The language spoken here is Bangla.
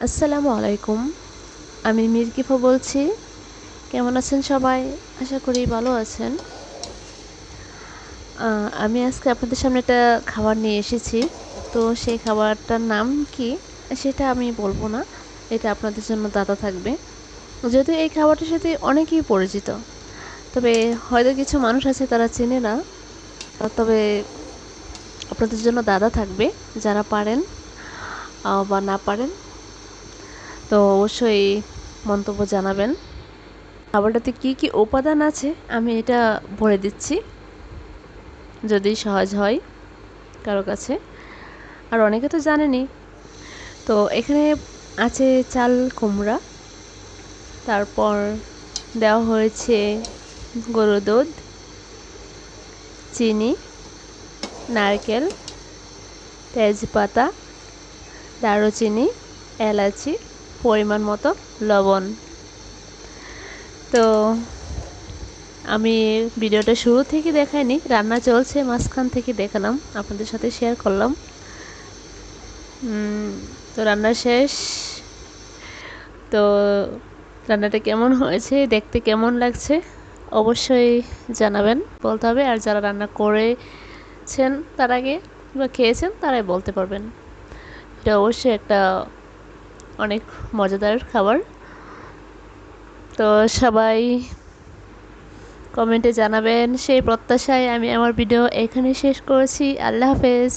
আসসালামু আলাইকুম। আমি মিরকিফা বলছি। কেমন আছেন সবাই? আশা করি ভালো আছেন। আমি আজকে আপনাদের সামনে একটা খাবার নিয়ে এসেছি। তো সেই খাবারটার নাম কি? সেটা আমি বলব না। এটা আপনাদের জন্য দাদা থাকবে। যদিও এই খাবারটার সাথে অনেকেই পরিচিত। তবে হয়তো কিছু মানুষ আছে তারা চেনে না। তবে আপনাদের জন্য দাদা থাকবে। যারা পারেন বা না পারেন তো অবশ্যই মন্তব্য জানাবেন। খাবারটাতে কি কি উপাদান আছে আমি এটা ভরে দিচ্ছি, যদি সহজ হয় কারও কাছে। আর অনেকে তো জানেনি। তো এখানে আছে চাল, কুমড়া, তারপর দেওয়া হয়েছে গরুর দুধ, চিনি, নারকেল, তেজপাতা, দারুচিনি, এলাচি পরিমাণ মতো লবণ। তো আমি ভিডিওটা শুরু থেকে দেখাইনি, রান্না চলছে, মাঝখান থেকে দেখালাম, আপনাদের সাথে শেয়ার করলাম। তো রান্না শেষ। তো রান্নাটা কেমন হয়েছে, দেখতে কেমন লাগছে, অবশ্যই জানাবেন, বলতে হবে। আর যারা রান্না করেছেন তার আগে বা খেয়েছেন তারাই বলতে পারবেন। এটা অবশ্যই একটা অনেক মজাদার খাবার। তো সবাই কমেন্টে জানাবেন সেই প্রত্যাশায় আমি আমার ভিডিও এখানে শেষ করেছি। আল্লাহ হাফেজ।